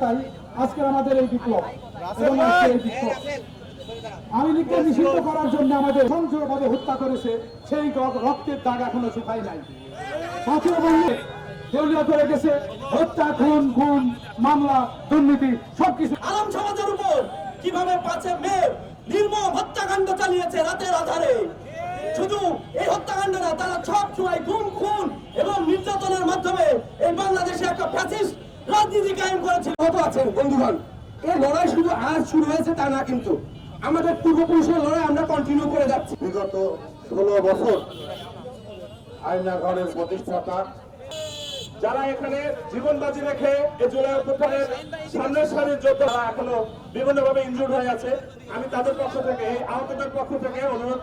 তাই আজকের আমাদের এই বিপ্লব এবং আজকের এই বিপ্লব। আওয়ামী নিষিদ্ধ করার জন্য আমাদের সংযোগভাবে হত্যা করেছে সেই রক্তের দাগ এখনও শুকায় নাই। সাথীয় বললে দলীয় করে গেছে হত্যা খুন খুন মামলা দুর্নীতি সবকিছু। আলম সমাজের উপর কীভাবে পাঁচে মে নির্মম হত্যাকাণ্ড চালিয়েছে রাতের আধারে? শুধু এই হত্যাকাণ্ড না তারা সব সময় গুম খুন এবং নির্যাতনের মাধ্যমে এই বাংলাদেশে একটা ফ্যাসিস্ট রাজনীতি কায়েম করেছিল কত আছেন বন্ধুগণ। এই লড়াই শুধু আজ শুরু হয়েছে তা না কিন্তু। আমাদের পূর্বপুরুষের লড়াই আমরা কন্টিনিউ করে যাচ্ছি। বিগত ষোলো বছর আয়না ঘরের প্রতিষ্ঠাতা। যারা এখানে জীবন বাজি রেখে এই জুলাই অভ্যুত্থানের সামনের সারির যোদ্ধারা এখনও বিভিন্নভাবে ইনজুর্ড হয়ে আছে আমি তাদের পক্ষ থেকে আহতদের পক্ষ থেকে অনুরোধ